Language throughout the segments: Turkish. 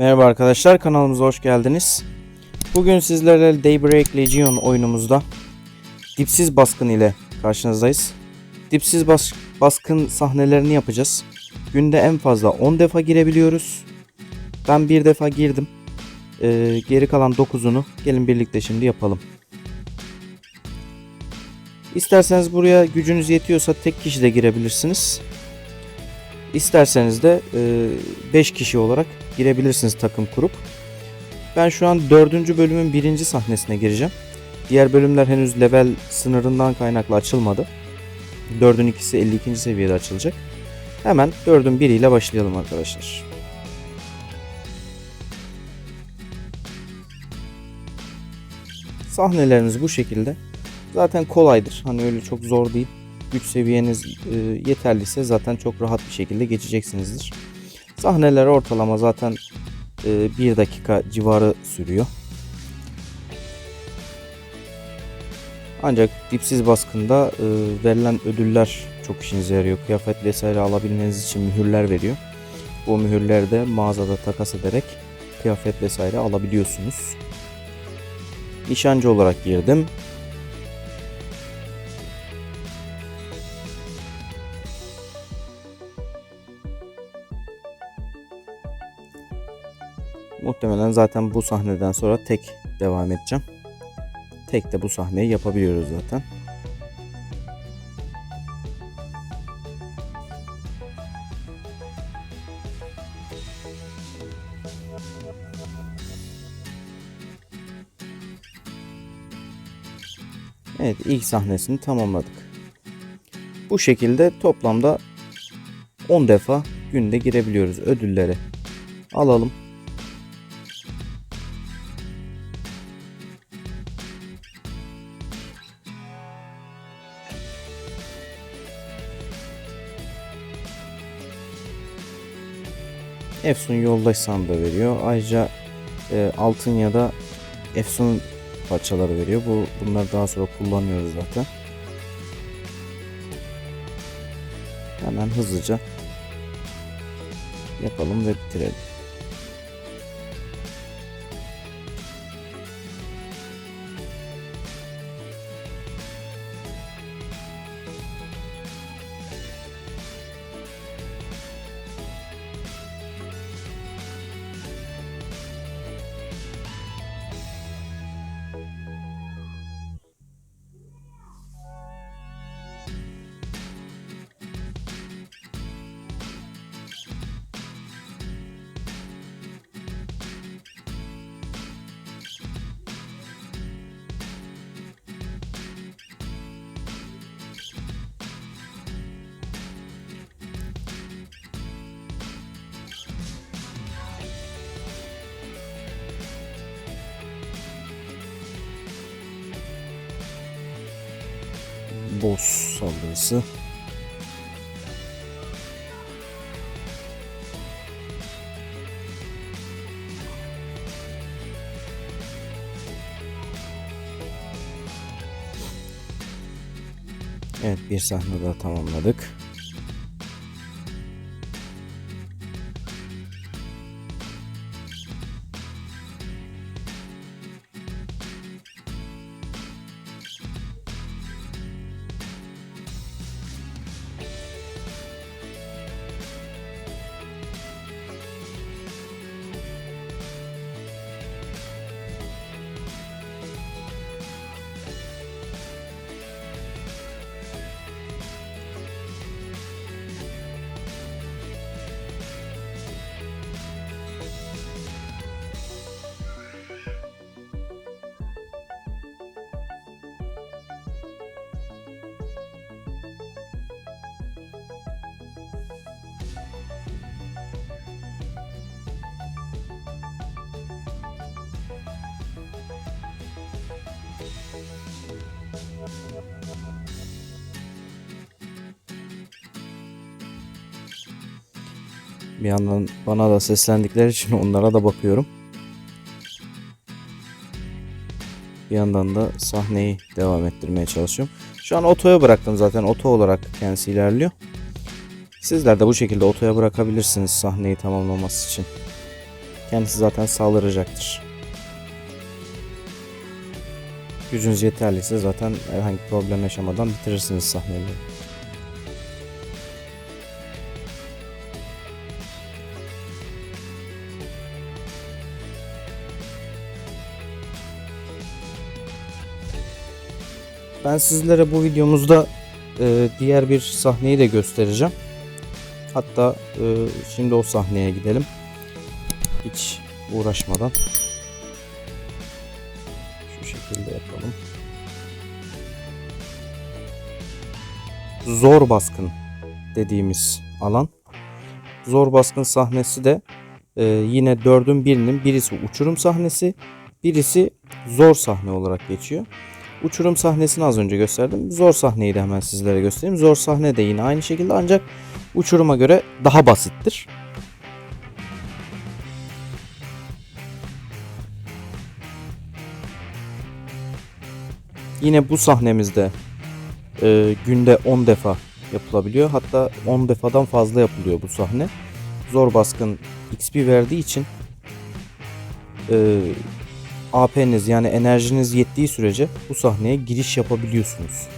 Merhaba arkadaşlar kanalımıza hoş geldiniz. Bugün sizlerle Daybreak Legion oyunumuzda dipsiz baskın ile karşınızdayız. Dipsiz bas- baskın sahnelerini yapacağız. Günde en fazla 10 defa girebiliyoruz. Ben bir defa girdim. Ee, geri kalan 9'unu gelin birlikte şimdi yapalım. İsterseniz buraya gücünüz yetiyorsa tek kişi de girebilirsiniz. İsterseniz de 5 kişi olarak girebilirsiniz takım kurup. Ben şu an 4. bölümün 1. sahnesine gireceğim. Diğer bölümler henüz level sınırından kaynaklı açılmadı. 4'ün ikisi 52. seviyede açılacak. Hemen 4'ün biriyle başlayalım arkadaşlar. Sahnelerimiz bu şekilde. Zaten kolaydır. Hani öyle çok zor değil. Güç seviyeniz e, yeterliyse zaten çok rahat bir şekilde geçeceksinizdir. Sahneler ortalama zaten 1 dakika civarı sürüyor. Ancak dipsiz baskında e, verilen ödüller çok işinize yarıyor. Kıyafet vesaire alabilmeniz için mühürler veriyor. Bu mühürleri de mağazada takas ederek kıyafet vesaire alabiliyorsunuz. Nişancı olarak girdim. Muhtemelen zaten bu sahneden sonra tek devam edeceğim. Tek de bu sahneyi yapabiliyoruz zaten. Evet ilk sahnesini tamamladık. Bu şekilde toplamda 10 defa günde girebiliyoruz ödülleri. Alalım. Efsun yoldaş sandığı veriyor. Ayrıca e, altın ya da Efsun parçaları veriyor. Bu bunları daha sonra kullanıyoruz zaten. Hemen hızlıca yapalım ve bitirelim. Boss saldırısı. Evet bir sahne daha tamamladık. Bir yandan bana da seslendikleri için onlara da bakıyorum. Bir yandan da sahneyi devam ettirmeye çalışıyorum. Şu an otoya bıraktım zaten. Oto olarak kendisi ilerliyor. Sizler de bu şekilde otoya bırakabilirsiniz sahneyi tamamlaması için. Kendisi zaten saldıracaktır. Gücünüz yeterliyse zaten herhangi bir problem yaşamadan bitirirsiniz sahneyi. Ben sizlere bu videomuzda e, diğer bir sahneyi de göstereceğim. Hatta e, şimdi o sahneye gidelim. Hiç uğraşmadan. Şu şekilde yapalım. Zor baskın dediğimiz alan. Zor baskın sahnesi de e, yine dördün birinin birisi uçurum sahnesi, birisi zor sahne olarak geçiyor. Uçurum sahnesini az önce gösterdim. Zor sahneyi de hemen sizlere göstereyim. Zor sahne de yine aynı şekilde ancak uçuruma göre daha basittir. Yine bu sahnemizde e, günde 10 defa yapılabiliyor. Hatta 10 defadan fazla yapılıyor bu sahne. Zor baskın XP verdiği için e, AP'niz yani enerjiniz yettiği sürece bu sahneye giriş yapabiliyorsunuz.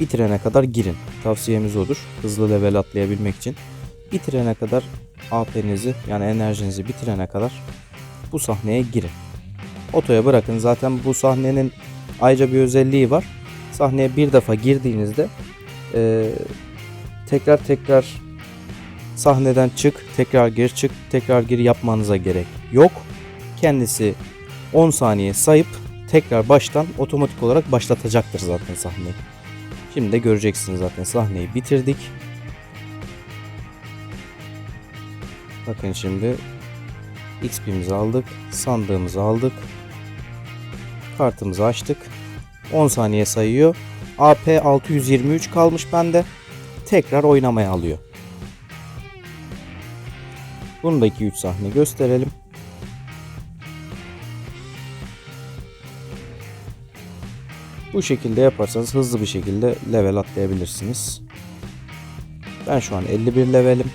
Bitirene kadar girin. Tavsiyemiz odur. Hızlı level atlayabilmek için. Bitirene kadar AP'nizi yani enerjinizi bitirene kadar bu sahneye girin. Otoya bırakın. Zaten bu sahnenin ayrıca bir özelliği var. Sahneye bir defa girdiğinizde eee, tekrar tekrar sahneden çık, tekrar gir çık, tekrar gir yapmanıza gerek yok. Kendisi 10 saniye sayıp tekrar baştan otomatik olarak başlatacaktır zaten sahneyi. Şimdi de göreceksiniz zaten sahneyi bitirdik. Bakın şimdi XP'mizi aldık, sandığımızı aldık. Kartımızı açtık. 10 saniye sayıyor. AP 623 kalmış bende. Tekrar oynamaya alıyor. Bunu da 2-3 sahne gösterelim. Bu şekilde yaparsanız hızlı bir şekilde level atlayabilirsiniz. Ben şu an 51 levelim.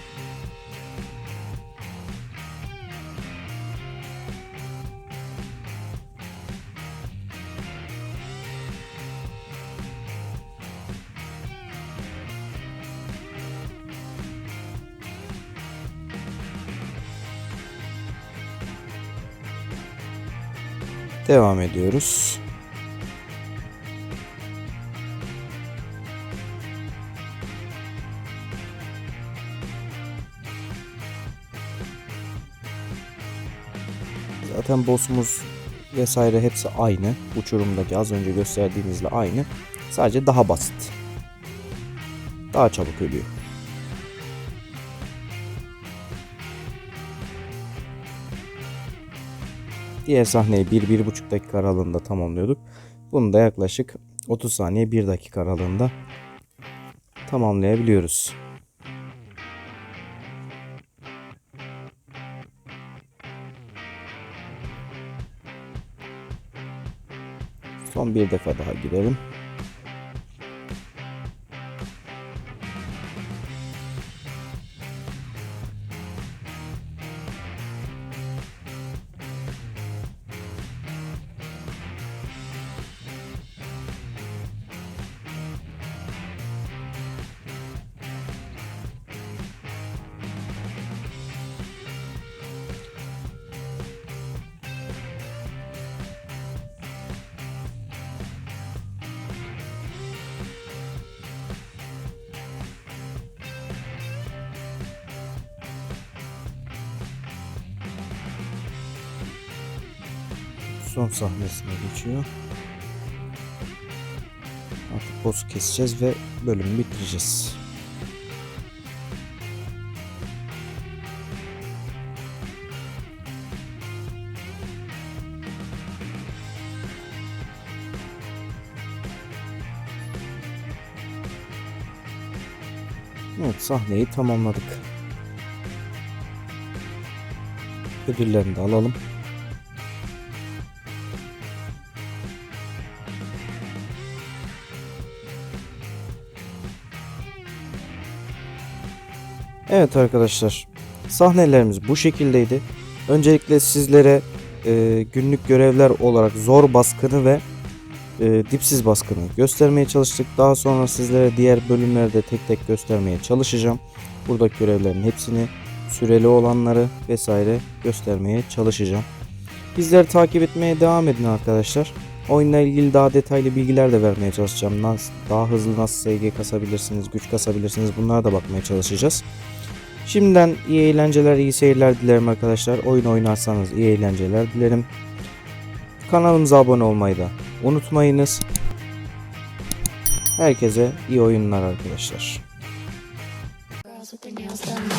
Devam ediyoruz. Zaten boss'umuz vesaire hepsi aynı. Uçurumdaki az önce gösterdiğimizle aynı. Sadece daha basit. Daha çabuk ölüyor. Diğer sahneyi 1-1,5 dakika aralığında tamamlıyorduk. Bunu da yaklaşık 30 saniye 1 dakika aralığında tamamlayabiliyoruz. Son bir defa daha girelim. Son sahnesine geçiyor. Artık boss'u keseceğiz ve bölümü bitireceğiz. Evet sahneyi tamamladık. Ödüllerini de alalım. Evet arkadaşlar. Sahnelerimiz bu şekildeydi. Öncelikle sizlere e, günlük görevler olarak zor baskını ve e, dipsiz baskını göstermeye çalıştık. Daha sonra sizlere diğer bölümlerde tek tek göstermeye çalışacağım. Buradaki görevlerin hepsini, süreli olanları vesaire göstermeye çalışacağım. Bizleri takip etmeye devam edin arkadaşlar. Oyunla ilgili daha detaylı bilgiler de vermeye çalışacağım. Nasıl, daha hızlı nasıl SG kasabilirsiniz, güç kasabilirsiniz bunlara da bakmaya çalışacağız. Şimdiden iyi eğlenceler, iyi seyirler dilerim arkadaşlar. Oyun oynarsanız iyi eğlenceler dilerim. Kanalımıza abone olmayı da unutmayınız. Herkese iyi oyunlar arkadaşlar. Girls with their nails